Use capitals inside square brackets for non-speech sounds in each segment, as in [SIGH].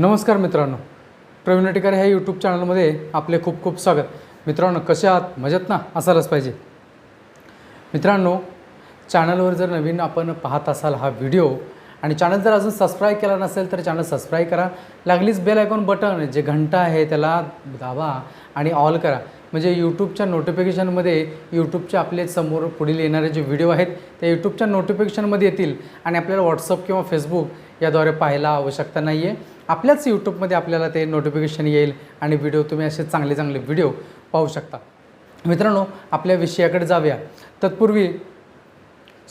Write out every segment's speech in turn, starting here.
नमस्कार मित्रांनो. प्रवीण अटेकर ह्या यूट्यूब चॅनलमध्ये आपले खूप खूप स्वागत. मित्रांनो कसे आहात? मजेत ना? असायलाच पाहिजे. मित्रांनो चॅनलवर जर नवीन आपण पाहत असाल हा व्हिडिओ आणि चॅनल जर अजून सबस्क्राईब केला नसेल तर चॅनल सबस्क्राईब करा. लागलीच बेल आयकॉन बटन जे घंटा आहे त्याला दाबा आणि ऑल करा. म्हणजे यूट्यूबच्या नोटिफिकेशनमध्ये यूट्यूबचे आपले समोर पुढील येणारे जे व्हिडिओ आहेत ते यूट्यूबच्या नोटिफिकेशनमध्ये येतील आणि आपल्याला व्हॉट्सअप किंवा फेसबुक याद्वारे पाहायला आवश्यकता नाही आहे आपल्याच यूट्यूबमध्ये आपल्याला ते नोटिफिकेशन येईल आणि व्हिडिओ तुम्ही असे चांगले चांगले व्हिडिओ पाहू शकता. मित्रांनो आपल्या विषयाकडे जाऊया. तत्पूर्वी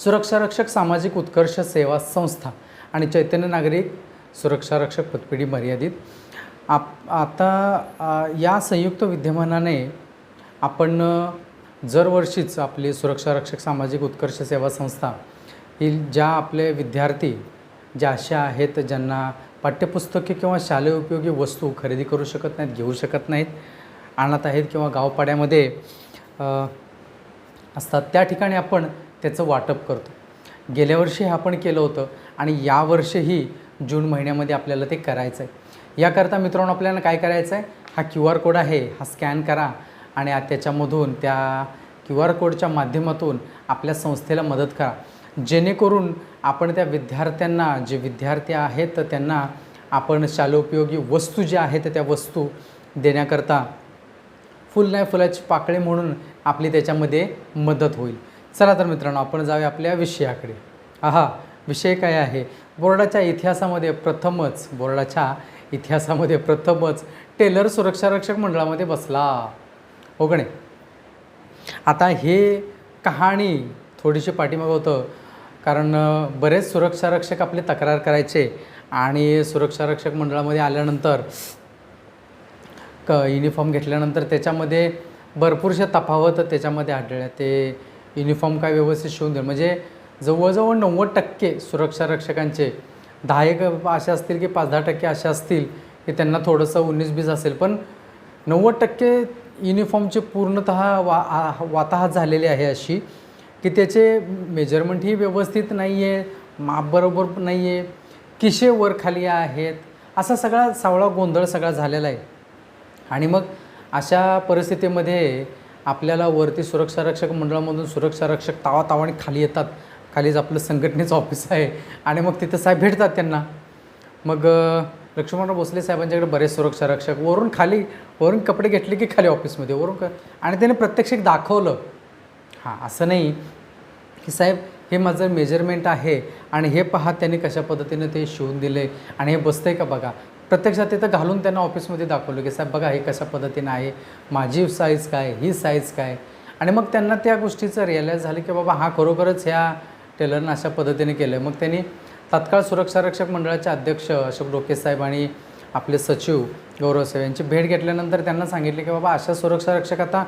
सुरक्षारक्षक सामाजिक उत्कर्ष सेवा संस्था आणि चैतन्य नागरिक सुरक्षारक्षक पदपिढी पतपिढी मर्यादित. आप आता या संयुक्त विद्यमानाने आपण दरवर्षीच आपली सुरक्षारक्षक सामाजिक उत्कर्ष सेवा संस्था ही ज्या आपले विद्यार्थी ज्या अशा आहेत ज्यांना पाठ्यपुस्तके किंवा शालेय उपयोगी वस्तू खरेदी करू शकत नाहीत घेऊ शकत नाहीत आणत आहेत किंवा गावपाड्यामध्ये असतात. त्या ठिकाणी आपण त्याचं वाटप करतो. गेल्या वर्षी हे आपण केलं होतं आणि यावर्षीही जून महिन्यामध्ये आपल्याला ते करायचं आहे याकरता मित्रांनो आपल्याला काय करायचं आहे हा क्यू आर कोड आहे. हा स्कॅन करा आणि त्याच्यामधून त्या क्यू आर कोडच्या माध्यमातून आपल्या संस्थेला मदत करा. जेणेकरून आपण त्या विद्यार्थ्यांना जे विद्यार्थी आहेत त्यांना आपण शालोपयोगी वस्तू ज्या आहेत त्या वस्तू देण्याकरता फुल नाही फुलाची पाकळी म्हणून आपली त्याच्यामध्ये मदत होईल. चला तर मित्रांनो आपण जाऊया आपल्या विषयाकडे. आहा विषय काय आहे? बोर्डाच्या इतिहासामध्ये प्रथमच बोर्डाच्या इतिहासामध्ये प्रथमच टेलर सुरक्षा रक्षक मंडळामध्ये बसला. हो गणे आता हे कहाणी थोडीशी पाठीमागं होतं. कारण बरेच सुरक्षा रक्षक आपले तक्रार करायचे आणि सुरक्षा रक्षक मंडळामध्ये आल्यानंतर क युनिफॉर्म घेतल्यानंतर त्याच्यामध्ये भरपूरशा तफावत त्याच्यामध्ये आढळल्या. ते युनिफॉर्म काय व्यवस्थित शिवून दिलं म्हणजे जवळजवळ नव्वद टक्के सुरक्षा रक्षकांचे दहा एक असे असतील की पाच दहा टक्के असे असतील की त्यांना थोडंसं उन्नीस बीस असेल. पण नव्वद टक्के युनिफॉर्मचे पूर्णतः वा वाताहत झालेली आहे अशी. की त्याचे मेजरमेंटही व्यवस्थित नाही आहे माप बरोबर नाही आहे किशे वर खाली आहेत असा सगळा सावळा गोंधळ सगळा झालेला आहे. आणि मग अशा परिस्थितीमध्ये आपल्याला वरती सुरक्षा रक्षक मंडळामधून सुरक्षा रक्षक तावा खाली येतात. खालीच आपलं संघटनेचं ऑफिस आहे. आणि मग तिथं साहेब भेटतात त्यांना. मग लक्ष्मणराव भोसले साहेबांच्याकडे बरेच सुरक्षा रक्षक वरून खाली वरून कपडे घेतले की खाली ऑफिसमध्ये वरून क आणि त्याने प्रत्यक्ष दाखवलं. हां असं नाही की साहेब हे माझं मेजरमेंट आहे आणि हे पहा त्यांनी कशा पद्धतीने ते शिवून दिले आणि हे बसतंय का बघा. प्रत्यक्षात तिथं घालून त्यांना ऑफिसमध्ये दाखवलं की साहेब बघा हे कशा पद्धतीनं आहे माझी साईज काय ही साईज काय. आणि मग त्यांना त्या गोष्टीचं रिअलाईज झालं की बाबा हा खरोखरच ह्या टेलरनं अशा पद्धतीने केलं आहे मग त्यांनी तात्काळ सुरक्षा रक्षक मंडळाचे अध्यक्ष अशोक डोके साहेब आणि आपले सचिव गौरव साहेब यांची भेट घेतल्यानंतर त्यांना सांगितले की बाबा अशा सुरक्षा रक्षक आता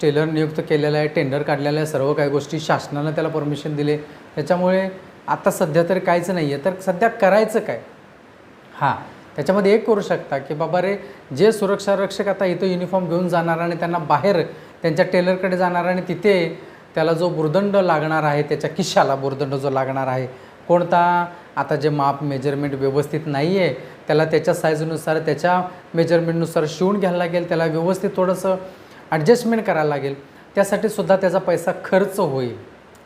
टेलर नियुक्त केलेला आहे टेंडर काढलेलं आहे सर्व काही गोष्टी शासनानं त्याला परमिशन दिले. त्याच्यामुळे आता सध्या तरी काहीच नाही आहे तर सध्या करायचं काय? हां. त्याच्यामध्ये एक करू शकता की बाबा रे जे सुरक्षा रक्षक आता इथं युनिफॉर्म घेऊन जाणार आणि त्यांना बाहेर त्यांच्या टेलरकडे जाणार आणि तिथे त्याला जो बुरदंड लागणार आहे त्याच्या किशाला बुरदंड जो लागणार आहे कोणता? आता जे माप मेजरमेंट व्यवस्थित नाही आहे त्याला त्याच्या साईजनुसार त्याच्या मेजरमेंटनुसार शिवून घ्यायला लागेल त्याला व्यवस्थित थोडंसं ॲडजस्टमेंट करायला लागेल. त्यासाठी सुद्धा त्याचा पैसा खर्च होईल.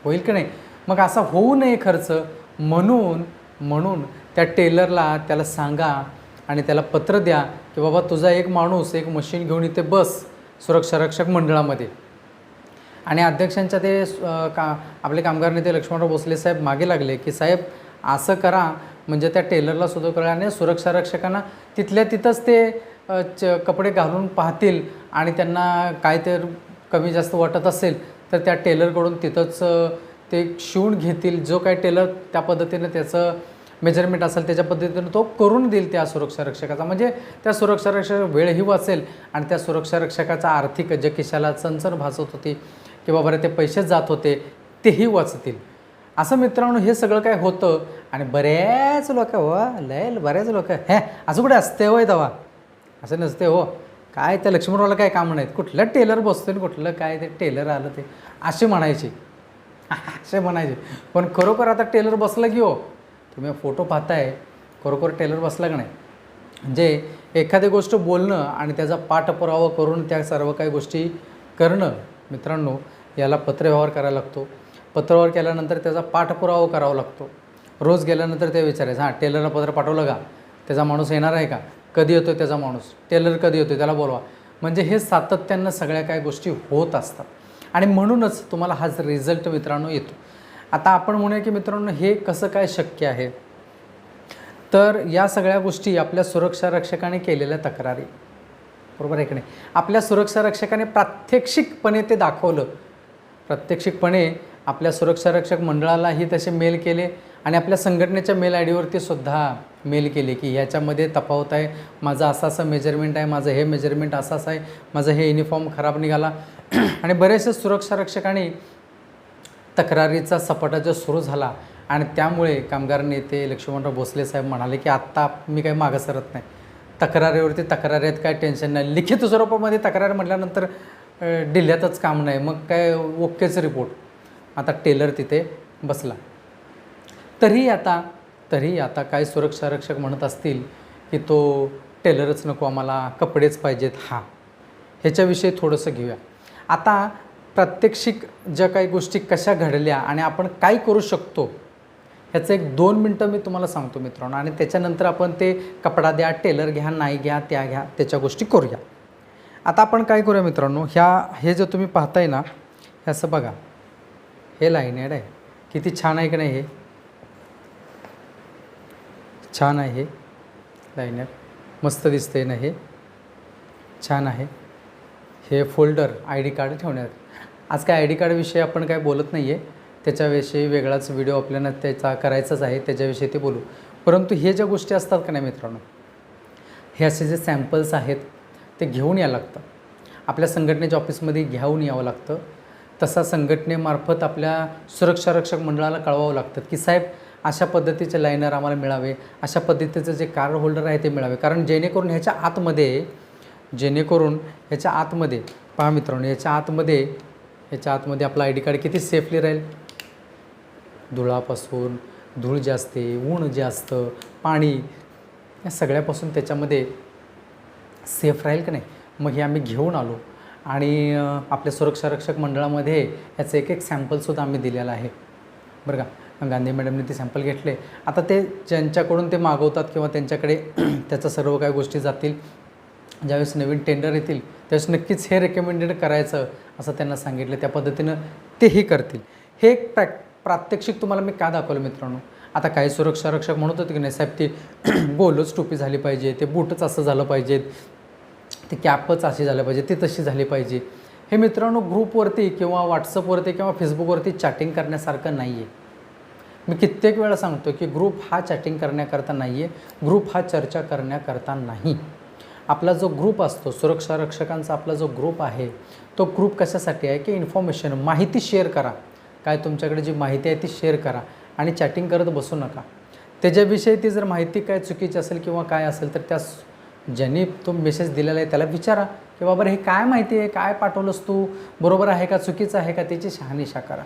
होईल की नाही? मग असा होऊ नये खर्च. म्हणून म्हणून त्या टेलरला त्याला सांगा आणि त्याला पत्र द्या की बाबा तुझा एक माणूस एक मशीन घेऊन इथे बस सुरक्षा रक्षक मंडळामध्ये. आणि अध्यक्षांच्या ते का आपले कामगार नेते लक्ष्मणराव भोसले साहेब मागे लागले की साहेब असं करा. म्हणजे त्या टेलरला सुद्धा करा आणि सुरक्षा रक्षकांना तिथल्या तिथंच ते च कपडे घालून पाहतील आणि त्यांना काय तर कमी जास्त वाटत असेल तर त्या टेलरकडून तिथंच ते शिवून घेतील. जो काय टेलर त्या पद्धतीनं त्याचं मेजरमेंट असेल त्याच्या पद्धतीनं तो करून देईल त्या सुरक्षा रक्षकाचा. म्हणजे त्या सुरक्षा रक्षक वेळही वाचेल आणि त्या सुरक्षा रक्षकाचा आर्थिक जे खिशाला चणचण भासत होती किंवा बरे ते पैसे जात होते तेही वाचतील. असं मित्रांनो हे सगळं काय होतं आणि बऱ्याच लोक व हो, लय बऱ्याच लोक हे असं कुठे असते होय दवा असं नसते हो. काय त्या लक्ष्मणरावला काय काम नाहीत? कुठलं टेलर बसतो आणि कुठलं काय ते टेलर आलं ते. असे म्हणायचे. [LAUGHS] असे म्हणायचे. पण खरोखर आता टेलर बसलं की हो. तुम्ही फोटो पाहताय खरोखर टेलर बसला का नाही? जे एखादी गोष्ट बोलणं आणि त्याचा पाठपुरावा करून त्या सर्व काही गोष्टी करणं मित्रांनो याला पत्रव्यवहार करायला लागतो. पत्रव्यवहार केल्यानंतर त्याचा पाठपुरावा करावा लागतो. रोज गेल्यानंतर ते विचारायचं हां टेलरला पत्र पाठवलं का? त्याचा माणूस येणार आहे का? कधी येतो त्याचा माणूस? टेलर कधी येतो त्याला बोलवा. म्हणजे हे सातत्यानं सगळ्या काय गोष्टी होत असतात. आणि म्हणूनच तुम्हाला हाच रिझल्ट मित्रांनो येतो. आता आपण म्हणूया की मित्रांनो हे कसं काय शक्य आहे? तर या सगळ्या गोष्टी आपल्या सुरक्षा रक्षकाने केलेल्या तक्रारी. बरोबर आहे की नाही? आपल्या सुरक्षा रक्षकाने प्रात्यक्षिकपणे ते दाखवलं. प्रात्यक्षिकपणे आपल्या सुरक्षा रक्षक मंडळालाही तसे मेल केले आणि आपल्या संघटनेच्या मेल आय डीवरती सुद्धा मेल केले की ह्याच्यामध्ये तफावत आहे. माझं असं असं मेजरमेंट आहे माझं हे मेजरमेंट असं असं आहे माझं हे युनिफॉर्म खराब निघाला. [CLEARS THROAT] आणि बरेचसे सुरक्षा रक्षकांनी तक्रारीचा सपाटा जो सुरू झाला आणि त्यामुळे कामगार नेते लक्ष्मणराव भोसले साहेब म्हणाले की आत्ता मी काही मागं सरत नाही. तक्रारीवरती तक्रारी आहेत काय टेन्शन नाही. लिखित स्वरूपामध्ये तक्रार म्हटल्यानंतर डिल्ह्यातच काम नाही. मग काय ओकेच रिपोर्ट. आता टेलर तिथे बसला. तरी आता तरी आता काय सुरक्षा रक्षक म्हणत असतील की तो टेलरच नको आम्हाला कपडेच पाहिजेत हा. ह्याच्याविषयी थोडंसं घेऊया. आता प्रात्यक्षिक ज्या काही गोष्टी कशा घडल्या आणि आपण काय करू शकतो ह्याचं एक दोन मिनटं मी तुम्हाला सांगतो मित्रांनो आणि त्याच्यानंतर आपण ते कपडा द्या टेलर घ्या नाही घ्या त्या घ्या त्याच्या गोष्टी करूया. आता आपण काय करूया मित्रांनो ह्या हे जे तुम्ही पाहताय ना हे असं बघा. हे लाईनेड आहे. किती छान आहे की नाही हे? छान आहे हे लाईनर मस्त आहे ना हे? छान आहे. हे फोल्डर आय डी कार्ड ठेवण्यात. आज काय आय डी कार्डविषयी आपण काय बोलत नाही आहे त्याच्याविषयी वेगळाच व्हिडिओ आपल्याला त्याचा करायचाच आहे त्याच्याविषयी ते बोलू. परंतु हे ज्या गोष्टी असतात का नाही मित्रांनो? हे असे जे सॅम्पल्स आहेत ते घेऊन यावं लागतं. आपल्या संघटनेच्या ऑफिसमध्ये घेऊन यावं लागतं. तसा संघटनेमार्फत आपल्या सुरक्षा रक्षक मंडळाला कळवावं लागतं. की साहेब अशा पद्धतीचे लायनर आम्हाला मिळावे अशा पद्धतीचं जे कार्ड होल्डर आहे ते मिळावे. कारण जेणेकरून ह्याच्या आतमध्ये जेणेकरून ह्याच्या आतमध्ये पहा मित्रांनो ह्याच्या आतमध्ये ह्याच्या आतमध्ये आपला आय डी कार्ड किती सेफली राहील? धुळापासून धूळ जास्त ऊन जास्त पाणी या सगळ्यापासून त्याच्यामध्ये सेफ राहील का नाही? मग हे आम्ही घेऊन आलो. आणि आपल्या सुरक्षा रक्षक मंडळामध्ये याचं एक एक सॅम्पलसुद्धा आम्ही दिलेलं आहे. बरं का? गांधी मॅडमने ते सॅम्पल घेतले. आता ते ज्यांच्याकडून ते मागवतात किंवा त्यांच्याकडे [CLEARS THROAT] त्याचं सर्व काही गोष्टी जातील ज्यावेळेस नवीन टेंडर येतील त्यावेळेस नक्कीच हे रेकमेंडेड करायचं असं त्यांना सांगितलं. त्या पद्धतीनं तेही करतील. हे एक प्रॅक प्रात्यक्षिक तुम्हाला मी का दाखवलं मित्रांनो? आता काही सुरक्षा रक्षक म्हणत होते की नाही साहेब ती [CLEARS THROAT] गोलच टोपी झाली पाहिजे ते बूटच असं झालं पाहिजेत ती कॅपच अशी झाली पाहिजे ती तशी झाली पाहिजे. हे मित्रांनो ग्रुपवरती किंवा व्हॉट्सअपवरती किंवा फेसबुकवरती चॅटिंग करण्यासारखं नाही आहे मी कित्येक वेळा सांगतो की ग्रुप हा चॅटिंग करण्याकरता नाही आहे ग्रुप हा चर्चा करण्याकरता नाही. आपला जो ग्रुप असतो सुरक्षा रक्षकांचा आपला जो ग्रुप आहे तो ग्रुप कशासाठी आहे? की इन्फॉर्मेशन माहिती शेअर करा. काय तुमच्याकडे जी माहिती आहे ती शेअर करा आणि चॅटिंग करत बसू नका. त्याच्याविषयी ती जर माहिती काय चुकीची असेल किंवा काय असेल तर त्या ज्यांनी तो मेसेज दिलेला आहे त्याला विचारा की बाबा हे काय माहिती आहे? काय पाठवलंस तू? बरोबर आहे का? चुकीचं आहे का? त्याची शहानिशा करा.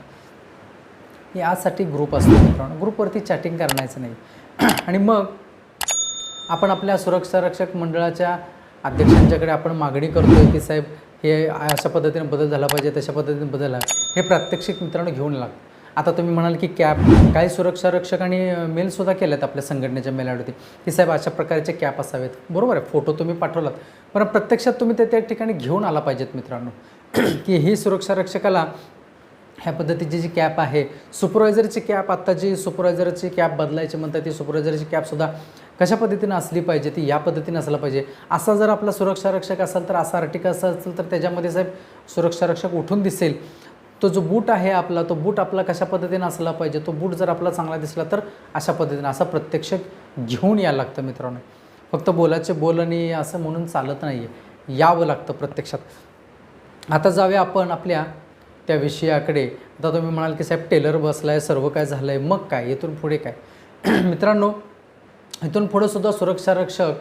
यासाठी ग्रुप असतो मित्रांनो. ग्रुपवरती चॅटिंग करण्याचं नाही. [CLEARS THROAT] आणि मग आपण आपल्या सुरक्षा रक्षक मंडळाच्या अध्यक्षांच्याकडे आपण मागणी करतोय की साहेब हे अशा पद्धतीने बदल झाला पाहिजे तशा पद्धतीने बदल हे प्रात्यक्षिक मित्रांनो घेऊन लाग. आता तुम्ही म्हणाल की कॅप काही सुरक्षा रक्षकांनी मेलसुद्धा केल्यात आपल्या संघटनेच्या मेलावरती. की साहेब अशा प्रकारचे कॅप असावेत. बरोबर आहे फोटो तुम्ही पाठवलात. पण प्रत्यक्षात तुम्ही ते त्या ठिकाणी घेऊन आला पाहिजेत मित्रांनो. [CLEARS THROAT] की ही सुरक्षा रक्षकाला ह्या पद्धतीची जी कॅप आहे सुपरवायझरची कॅप आत्ता जी सुपरवायझरची कॅप बदलायची म्हणतात ती सुपरवायझरची कॅपसुद्धा कशा पद्धतीनं असली पाहिजे ती या पद्धतीनं असलं पाहिजे असा जर आपला सुरक्षा रक्षक असेल तर असा अर्टिका असेल तर त्याच्यामध्ये साहेब सुरक्षा रक्षक उठून दिसेल. तो जो बूट आहे आपला तो बूट आपला कशा पद्धतीनं असला पाहिजे तो बूट जर आपला चांगला दिसला तर अशा पद्धतीनं असा प्रत्यक्ष घेऊन यायला लागतं मित्रांनो. फक्त बोलाचे बोल आणि असं म्हणून चालत नाही आहे यावं लागतं प्रत्यक्षात. आता जाऊया आपण आपल्या त्या विषयाकडे. आता तुम्ही म्हणाल की साहेब टेलर बसला आहे सर्व काय झालं आहे मग काय? इथून पुढे काय? [CLEARS THROAT] मित्रांनो इथून पुढं सुद्धा सुरक्षा रक्षक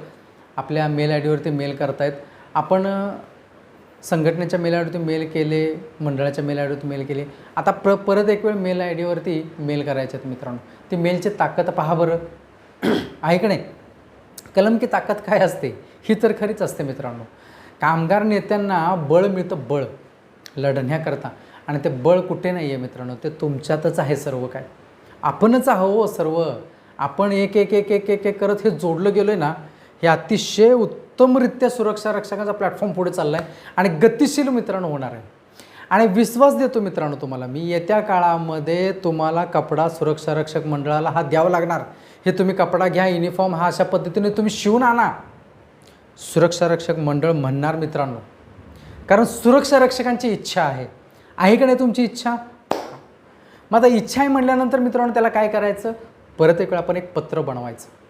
आपल्या मेल आय डीवरती मेल करतायत. आपण संघटनेच्या मेल आय डीवरती मेल केले मंडळाच्या मेल आय डीवरती मेल केले. आता प्र परत एक वेळ मेल आय डीवरती मेल करायचे आहेत मित्रांनो. ती मेलची ताकद पहा बरं. [CLEARS THROAT] आहे का नाही? कलम की ताकद काय असते? ही तर खरीच असते मित्रांनो. कामगार नेत्यांना बळ मिळतं बळ लढण्याकरता. आणि ते बळ कुठे नाही आहे मित्रांनो? ते तुमच्यातच आहे सर्व काय. आपणच आहो सर्व. आपण एक एक एक एक एक एक करत हे जोडलं गेलो आहे ना हे अतिशय उत्तमरित्या सुरक्षा रक्षकांचा प्लॅटफॉर्म पुढे चालला आहे आणि गतिशील मित्रांनो होणार आहे. आणि विश्वास देतो मित्रांनो तुम्हाला मी येत्या काळामध्ये तुम्हाला कपडा सुरक्षा रक्षक मंडळाला हा द्यावा लागणार. हे तुम्ही कपडा घ्या युनिफॉर्म हा अशा पद्धतीने तुम्ही शिवून आणा. सुरक्षा रक्षक मंडळ म्हणणार मित्रांनो कारण सुरक्षा रक्षकांची इच्छा आहे. आहे का नाही तुमची इच्छा? मग आता इच्छा आहे म्हटल्यानंतर मित्रांनो त्याला काय करायचं? परत एक वेळा आपण एक पत्र बनवायचं.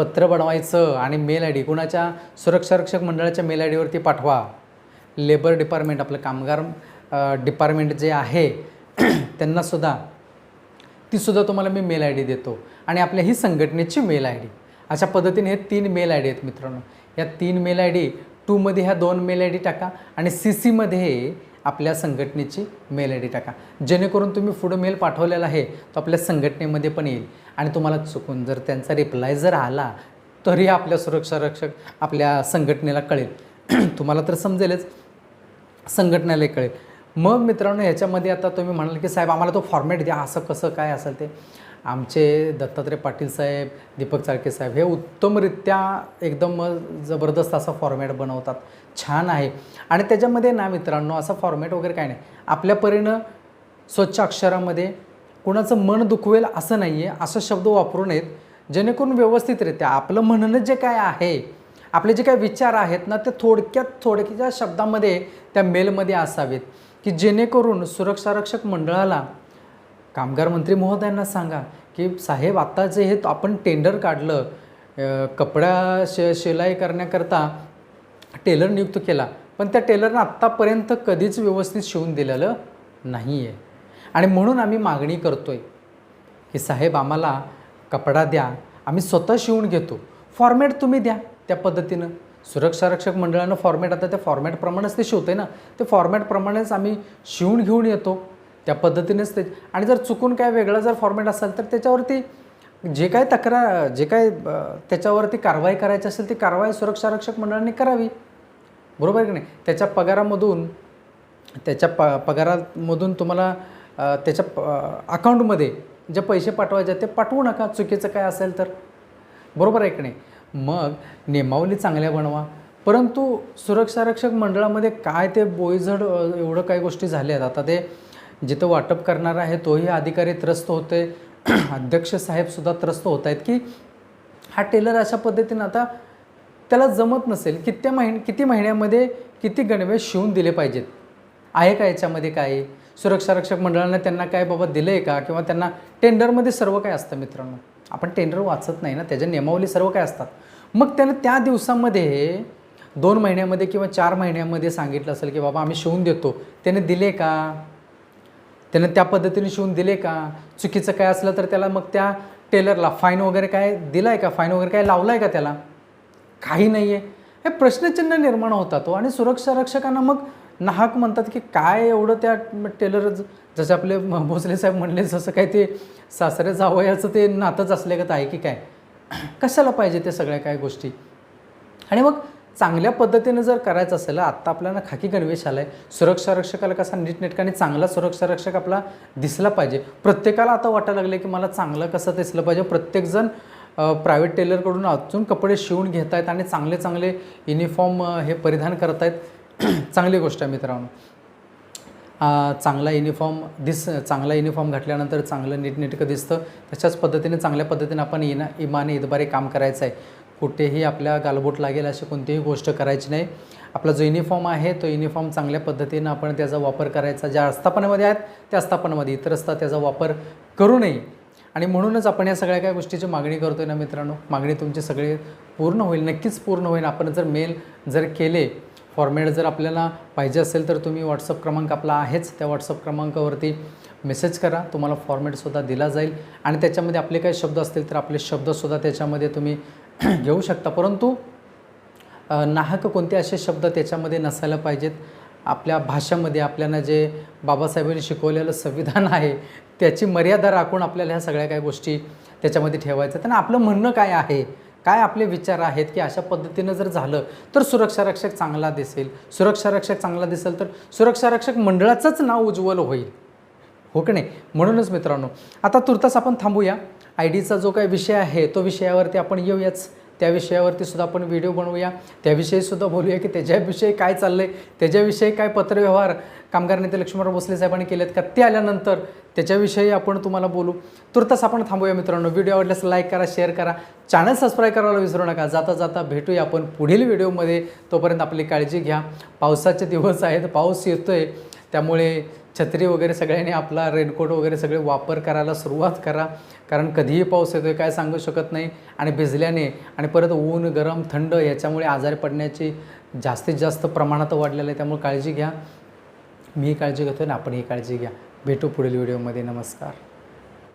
पत्र बनवायचं आणि मेल आय डी कुणाच्या सुरक्षारक्षक मंडळाच्या मेल आय डीवरती पाठवा. लेबर डिपार्टमेंट आपलं कामगार डिपार्टमेंट जे आहे [CLEARS THROAT] त्यांनासुद्धा तीसुद्धा तुम्हाला मी मेल आय डी देतो. आणि आपल्या ही संघटनेची मेल आय डी. अशा पद्धतीने हे तीन मेल आय डी आहेत मित्रांनो. या तीन मेल आय डी टूमध्ये ह्या दोन मेल आय डी टाका आणि सी सीमध्ये आपल्या संघटनेची मेल आय डी टाका. जेणेकरून तुम्ही पुढं मेल पाठवलेला आहे तो आपल्या संघटनेमध्ये पण येईल. आणि तुम्हाला चुकून जर त्यांचा रिप्लाय जर आला तरी आपल्या सुरक्षा रक्षक आपल्या संघटनेला कळेल. [CLEARS THROAT] तुम्हाला तर समजेलच संघटनेला कळेल. मग मित्रांनो याच्यामध्ये आता तुम्ही म्हणाल की साहेब आम्हाला तो फॉर्मॅट द्या असं कसं काय असेल ते. आमचे दत्तात्रय पाटील साहेब दीपक चाळके साहेब हे उत्तमरित्या एकदम जबरदस्त असा फॉर्मॅट बनवतात. छान आहे. आणि त्याच्यामध्ये ना मित्रांनो असा फॉर्मॅट वगैरे काय नाही. आपल्या परीनं स्वच्छ अक्षरामध्ये कुणाचं मन दुखवेल असं नाही आहे असं शब्द वापरू नयेत. जेणेकरून व्यवस्थितरित्या आपलं म्हणणं जे काय आहे आपले जे काही विचार आहेत ना ते थोडक्यात थोडक्याच्या शब्दामध्ये त्या मेलमध्ये असावेत. की जेणेकरून सुरक्षारक्षक मंडळाला कामगार मंत्री महोदयांना सांगा की साहेब आत्ता जे हे आपण टेंडर काढलं कपड्या कपडा शे शिलाई करण्याकरता टेलर नियुक्त केला पण त्या टेलरनं आत्तापर्यंत कधीच व्यवस्थित शिवून दिलेलं नाही आहे आणि म्हणून आम्ही मागणी करतो आहे की साहेब आम्हाला कपडा द्या आम्ही स्वतः शिवून घेतो. फॉर्मॅट तुम्ही द्या त्या पद्धतीनं. सुरक्षा रक्षक मंडळानं फॉर्मॅट आता त्या फॉर्मॅटप्रमाणेच ते शिवते ना ते फॉर्मॅटप्रमाणेच आम्ही शिवून घेऊन येतो. त्या पद्धतीनेच ते आणि जर चुकून काय वेगळा जर फॉर्मॅट असेल तर त्याच्यावरती जे काय तक्रार जे काय त्याच्यावरती कारवाई करायची असेल ती कारवाई सुरक्षा रक्षक मंडळाने करावी. बरोबर आहे की नाही? त्याच्या पगारामधून त्याच्या प पगारामधून तुम्हाला त्याच्या अकाउंटमध्ये जे पैसे पाठवायचे ते पाठवू नका. चुकीचं काय असेल तर. बरोबर आहे की नाही? मग नियमावली चांगल्या बनवा. परंतु सुरक्षारक्षक मंडळामध्ये काय ते बोईझड एवढं काही गोष्टी झाल्या आहेत आता ते जिथं वाटप करणारा आहे तोही अधिकारी त्रस्त होते. [CLEARS THROAT] अध्यक्ष साहेबसुद्धा त्रस्त होत आहेत की हा टेलर अशा पद्धतीनं आता त्याला जमत नसेल किती महिन किती महिन्यामध्ये किती गणवेश शिवून दिले पाहिजेत? आहे का याच्यामध्ये काय सुरक्षा रक्षक मंडळानं त्यांना काय बाबा दिलं आहे का? किंवा त्यांना टेंडरमध्ये सर्व काय असतं मित्रांनो? आपण टेंडर वाचत नाही ना त्याच्या नियमावली सर्व काय असतात? मग त्यानं त्या दिवसामध्ये दोन महिन्यामध्ये किंवा चार महिन्यामध्ये सांगितलं असेल की बाबा आम्ही शिवून देतो. त्याने दिले का? त्यानं त्या पद्धतीने शिवून दिले का? चुकीचं काय असलं तर त्याला मग त्या टेलरला फाईन वगैरे काय दिला आहे का? फाईन वगैरे काय लावला आहे का त्याला? काही नाही आहे हे प्रश्नचिन्ह निर्माण होतात तो आणि सुरक्षा रक्षकांना मग नाहक म्हणतात की काय एवढं त्या टेलर जसे आपले भोसले साहेब म्हणले जसं काय ते सासरे जावयाचं ते नातंच असल्यागत आहे की काय? कशाला पाहिजे ते सगळ्या काय गोष्टी? आणि मग चांगल्या पद्धतीनं जर करायचं असेल आत्ता आपल्याला खाकी गणवेश आला आहे सुरक्षा रक्षकाला कसा नीटनेटकाने चांगला सुरक्षा रक्षक आपला दिसला पाहिजे. प्रत्येकाला आता वाटायला लागलं की मला चांगलं कसं दिसलं पाहिजे. प्रत्येकजण प्रायव्हेट टेलरकडून अजून कपडे शिवून घेत आहेत आणि चांगले चांगले युनिफॉर्म हे परिधान करत आहेत [CLEARS THROAT] चांगली गोष्ट आहे मित्रांनो. चांगला युनिफॉर्म दिस चांगला युनिफॉर्म घातल्यानंतर चांगलं नीटनेटकं दिसतं. तशाच पद्धतीने चांगल्या पद्धतीने आपण इना इमाने इतबारे काम करायचं आहे कुठेही आपल्या गालबोट लागेल अशी कोणतीही गोष्ट करायची नाही. आपला जो युनिफॉर्म आहे तो युनिफॉर्म चांगल्या पद्धतीनं आपण त्याचा वापर करायचा. ज्या आस्थापनामध्ये आहेत त्या आस्थापनामध्ये. इतर असता त्याचा वापर करू नये. आणि म्हणूनच आपण या सगळ्या काय गोष्टीची मागणी करतोय ना मित्रांनो. मागणी तुमची सगळी पूर्ण होईल नक्कीच पूर्ण होईल. आपण जर मेल जर केले फॉर्मॅट जर आपल्याला पाहिजे असेल तर तुम्ही व्हॉट्सअप क्रमांक आपला आहेच. त्या व्हॉट्सअप क्रमांकावरती मेसेज करा. तुम्हाला फॉर्मॅटसुद्धा दिला जाईल. आणि त्याच्यामध्ये आपले काही शब्द असतील तर आपले शब्दसुद्धा त्याच्यामध्ये तुम्ही [CLEARS THROAT] घेऊ शकता. परंतु नाहक कोणते असे शब्द त्याच्यामध्ये नसायला पाहिजेत? आपल्या भाषामध्ये आपल्याला जे बाबासाहेबांनी शिकवलेलं संविधान आहे त्याची मर्यादा राखून आपल्याला ह्या सगळ्या काही गोष्टी त्याच्यामध्ये ठेवायच्या त्यांना आपलं म्हणणं काय आहे? काय आपले विचार आहेत की अशा पद्धतीनं जर झालं तर सुरक्षारक्षक चांगला दिसेल. सुरक्षारक्षक चांगला दिसेल तर सुरक्षारक्षक मंडळाचंच नाव उज्ज्वल होईल. हो की नाही? म्हणूनच मित्रांनो आता तुर्तास आपण थांबूया. आय डीचा जो काही विषय आहे तो विषयावरती आपण येऊयाच. त्या विषयावरती सुद्धा आपण व्हिडिओ बनवूया. त्याविषयी सुद्धा बोलूया की त्याच्याविषयी काय चाललं आहे त्याच्याविषयी काय पत्रव्यवहार कामगार नेते लक्ष्मणराव भोसले साहेबांनी केलेत का? ते आल्यानंतर त्याच्याविषयी आपण तुम्हाला बोलू. तुर्तास आपण थांबूया मित्रांनो. व्हिडिओ आवडल्यास लाईक करा शेअर करा. चॅनल सबस्क्राईब करायला विसरू नका. जाता जाता भेटूया आपण पुढील व्हिडिओमध्ये. तोपर्यंत आपली काळजी घ्या. पावसाचे दिवस आहेत पाऊस येतो आहे त्यामुळे छत्री वगैरे सगळ्यांनी आपला रेनकोट वगैरे सगळे वापर करायला सुरुवात करा. कारण कधीही पाऊस येतोय काय सांगू शकत नाही. आणि भिजल्याने आणि परत ऊन गरम थंड याच्यामुळे आजारी पडण्याची जास्तीत जास्त प्रमाणात वाढलेलं आहे. त्यामुळे काळजी घ्या. मी काळजी घेतो आणि आपणही काळजी घ्या. भेटू पुढील व्हिडिओमध्ये नमस्कार.